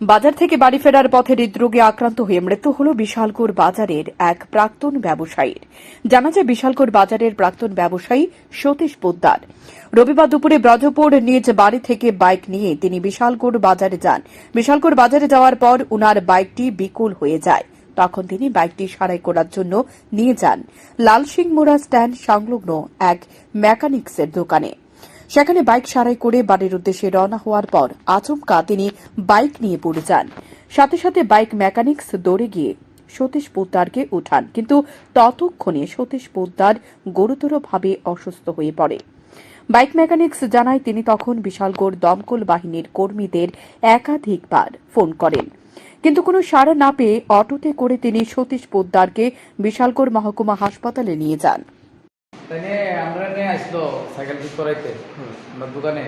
বাজার থেকে বাড়ি ফেরার পথে হৃদরোগে আক্রান্ত হয়ে মৃত্যু হল বিশালগড় বাজারের এক প্রাক্তন ব্যবসায়ীর। জানা যায় বিশালগড় বাজারের প্রাক্তন ব্যবসায়ী সতীশ পোদ্দার। রবিবার দুপুরে ব্রজপুর নিজ বাড়ি থেকে বাইক নিয়ে তিনি বিশালগড় বাজারে যান। বিশালগড় বাজারে যাওয়ার পর উনার বাইকটি বিকল হয়ে যায়। তখন তিনি বাইকটি সারাই করার জন্য নিয়ে যান। লালসিংমোড়া স্ট্যান্ড সংলগ্ন এক মেকানিক্সের দোকানে। সেখানে বাইক সারাই করে বাড়ির উদ্দেশ্যে রওনা হওয়ার পর আচমকা তিনি বাইক নিয়ে পড়ে যান। সাথে সাথে বাইক মেকানিক্স দৌড়ে গিয়ে সতীশ পোদ্দারকে উঠান। কিন্তু ততক্ষণে সতীশ পোদ্দার গুরুতরভাবে অসুস্থ হয়ে পড়ে। বাইক মেকানিক্স জানায় তিনি তখন বিশালগড় দমকল বাহিনীর কর্মীদের একাধিকবার ফোন করেন। কিন্তু কোনো সাড়া না পেয়ে অটোতে করে তিনি সতীশ পোদ্দারকে বিশালগড় মহকুমা হাসপাতালে নিয়ে যান। আসলো সাইকেল ঠিক করাইতে। আমার দোকানে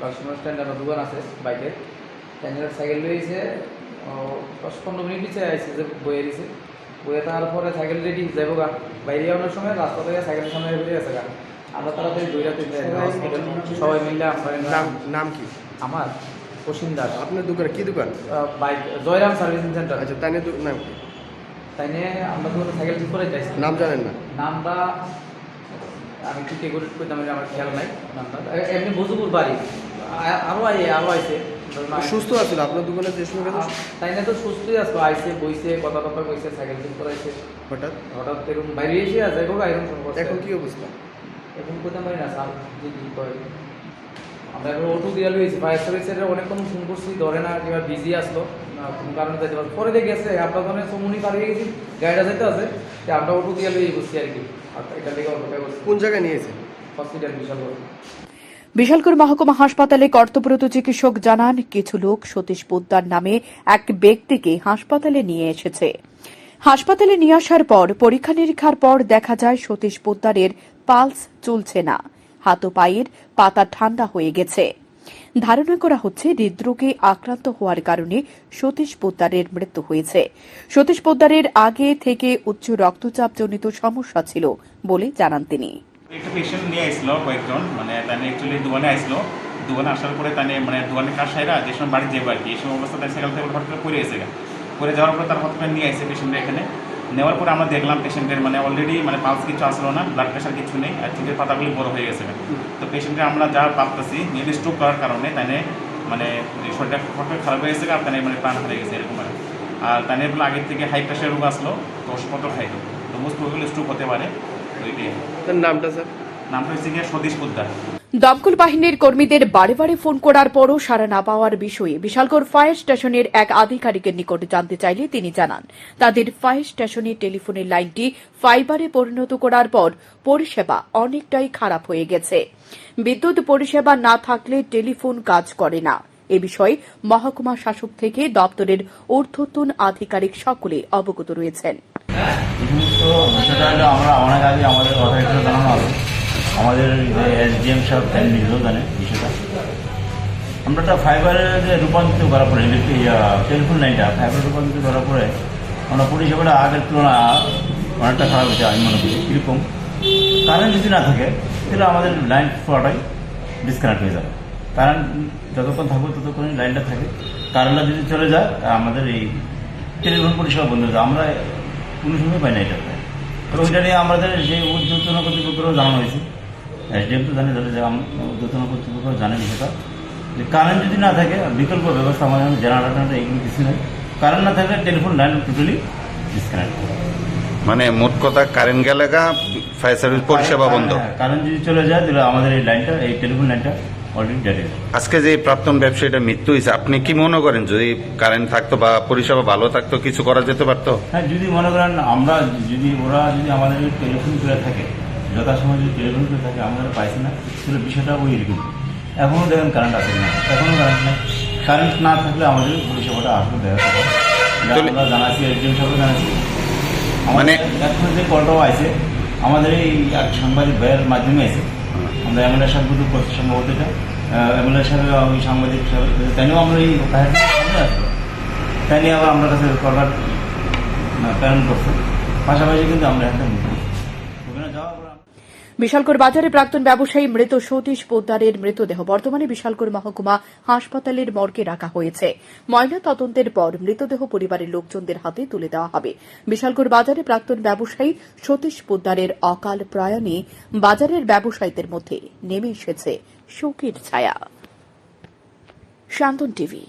কাস্টমার স্ট্যান্ড আমার দোকান আছে বাইকের। তাইনে সাইকেল লইছে দশ পনেরো মিনিট পিছিয়ে আইসে যে বয়ে দিছে বয়ে থাকার পরে সাইকেল রেডি যাইব গা। বাইরে আনার সময় রাস্তা থেকে সাইকেল সামনে বেরিয়ে গেছে গা। আমরা তাড়াতাড়ি দুইটা তিনটা হসপিটাল সবাই মিলে নাম নাম কি? আমার অসীম দাস। আপনার দোকান কি দোকান? Bike Jairam servicing centre. আচ্ছা তাই নিয়ে নাম কি? তাইনে আমরা দোকানে সাইকেল ঠিক করে যাইছি নাম জানেন না? নামটা আমি ঠিক করে করতাম আমার খেয়াল নাই এমনি বুজুপুর বাড়ি। আ- আরও আই আরও আইছে। সুস্থ আছিল আপনার দোকানে যে সময় তাই না তো সুস্থই আসলো আইসে বইছে কথা কথা কইছে সাইকেল ঠিক করাইছে। হঠাৎ? হঠাৎ এরকম বাইরে এসে আছে এরকম সমস্যা। এখন কি অবস্থা? এখন করতে পারি না স্যার যে কি করে আমরা এখন অটো দিয়ে লইছি ফায়ার সার্ভিসের অনেকক্ষণ ফোন করছি ধরে না কিংবা বিজি আসলো। কোনো কারণে যাইতে পারছে পরে দেখে গেছে আপনার ধরনে সমুনি পার হয়ে গেছি গাড়িটা যাইতে আছে যে আমরা অটো দিয়ে লই বসছি আর কি। আর এটা লেগে করছি কোন জায়গায় নিয়েছে? হসপিটাল বিশাল বড়। বিশালগড় মহকুমা হাসপাতালে কর্তব্যরত চিকিৎসক জানান কিছু লোক সতীশ পোদ্দার নামে এক ব্যক্তিকে হাসপাতালে নিয়ে এসেছে। হাসপাতালে নিয়ে আসার পর পরীক্ষা নিরীক্ষার পর দেখা যায় সতীশ পোদ্দারের পালস চলছে না। হাত ও পায়ের পাতা ঠান্ডা হয়ে গেছে। ধারণা করা হচ্ছে হৃদরোগে আক্রান্ত হওয়ার কারণে সতীশ পোদ্দারের মৃত্যু হয়েছে। সতীশ পোদ্দারের আগে থেকে উচ্চ রক্তচাপজনিত সমস্যা ছিল বলে জানান তিনি। একটা পেশেন্ট নিয়ে আসলো কয়েকজন মানে তাই অ্যাকচুয়ালি দোকানে আসলো দোকানে আসার পরে তাই মানে দোকানে কাজ সাইরা যে সময় বাড়ি যাবে আর কি, এই সময় অবস্থা তাই সাইকেল থেকে হঠাৎ করে এসে গেছে পরে যাওয়ার পরে তার হঠাৎ নিয়ে আসে পেশেন্টের এখানে। নেওয়ার পরে আমরা দেখলাম পেশেন্টের মানে অলরেডি মানে পালস কিছু আসলো না ব্লাড প্রেশার কিছু নেই আর চোখের পাতাগুলি বড় হয়ে গেছে। তো পেশেন্টের আমরা যা ভাবতেছি মেবি স্ট্রোক করার কারণে তাই মানে শরীরটা হঠাৎ খারাপ হয়ে গেছে আর তাই মানে প্রাণ হারিয়ে গেছে এরকম আর। আর তাই বলে আগের থেকে হাই প্রেশার রোগ আসলো তো ওষুধপত্র খাইতো তো মোস্ট প্রবল স্ট্রোক হতে পারে তো এটাই। নামটা স্যার? নামটা হচ্ছে গিয়ে সতীশ পোদ্দার। দমকল বাহিনীর কর্মীদের বারে বারে ফোন করার পরও সাড়া না পাওয়ার বিষয়ে বিশালগড় ফায়ার স্টেশনের এক আধিকারিকের নিকট জানতে চাইলে তিনি জানান, তাদের ফায়ার স্টেশনের টেলিফোনের লাইনটি ফাইবারে পরিণত করার পর পরিষেবা অনেকটাই খারাপ হয়ে গেছে। বিদ্যুৎ পরিষেবা না থাকলে টেলিফোন কাজ করে না। এ বিষয়ে মহকুমা শাসক থেকে দপ্তরের ঊর্ধ্বতন আধিকারিক সকলে অবগত রয়েছেন। হলো আমরা অনেক আগে আমাদের অথরিটিতে জানানো আমাদের এসডিএম সাহেব টাইম নিল জানে বিষয়টা আমরা একটা ফাইবারে যে রূপান্তরিত করার পরে টেলিফোন লাইনটা ফাইবার রূপান্তরিত করার পরে, আমরা পরিষেবাটা আগের তুলনায় অনেকটা খারাপ হয়েছে, আমি মনে করি কীরকম কারেন্ট যদি না থাকে, তাহলে আমাদের লাইন পুরোটাই ডিসকানেক্ট হয়ে যাবে। কারেন্ট যতক্ষণ থাকবে ততক্ষণ লাইনটা থাকে। কারেন্টটা যদি চলে যায়, আমাদের এই টেলিফোন পরিষেবা বন্ধ হয়ে যায় আমরা কোনো সময় পাই না এটা তো ওইটা নিয়ে আমাদের যে উদ্যোগ কর্তৃপক্ষেরও জানানো হয়েছে এসডিএম তো জানে তাহলে যে উদ্যোতন কর্তৃপক্ষ জানে বিষয়টা। যে কারেন্ট যদি না থাকে বিকল্প ব্যবস্থা আমাদের জেনারেটার এইগুলো কিছু নেই। কারেন্ট না থাকলে টেলিফোন লাইন টোটালি ডিসকানেক্ট মানে মোট কথা কারেন্ট গেলে ফায়ার সার্ভিস পরিষেবা বন্ধ। কারেন্ট যদি চলে যায় তাহলে আমাদের এই লাইনটা এই টেলিফোন লাইনটা আজকে যে প্রাক্তন ব্যবসায়ীটা মৃত্যু হয়েছে আপনি কি মনে করেন যদি কারেন্ট থাকতো বা পরিষেবা ভালো থাকতো কিছু করা যেতে পারতো? হ্যাঁ যদি মনে করেন আমরা যদি ওরা যদি আমাদের টেলিফোন করে থাকে যথাসময় যদি টেলিফোন করে থাকে আমাদের পাইছি না। তাহলে বিষয়টা ওই রকম। এখনও দেখেন কারেন্ট আসে না এখনও কারেন্ট নেই। কারেন্ট না থাকলে আমাদের পরিষেবাটা আসবে দেখা যাবে আমরা জানাচ্ছি একজন সবাই জানাচ্ছি। মানে- মানে এখন যে কলটাও আছে আমাদের এই এক সাংবাদিক ভাইয়ের মাধ্যমে আছে আমরা এমএলএ সাহেব কিন্তু করছি সম্ভবত এটা এমএলএ সাহেব ওই সাংবাদিক সাহেব তাইও আমরা এই ভাইয়ের সামনে আসব। তাই নিয়ে আবার আমরা কাছে কলকাতা প্রেরণ করছে। পাশাপাশি কিন্তু আমরা একটা বিশালকর বাজারে প্রাক্তন ব্যবসায়ী মৃত সতীশ পোদ্দারের মৃতদেহ। বর্তমানে বিশালকর মহকুমা হাসপাতালের মর্গে রাখা হয়েছে। ময়না তদন্তের পর মৃতদেহ পরিবারের লোকজনদের হাতে তুলে দেওয়া হবে। বিশালকর বাজারে প্রাক্তন ব্যবসায়ী সতীশ পোদ্দারের অকাল প্রয়াণে বাজারের ব্যবসায়ীদের মধ্যে নেমে এসেছে শোকের ছায়া। শান্তন টিভি।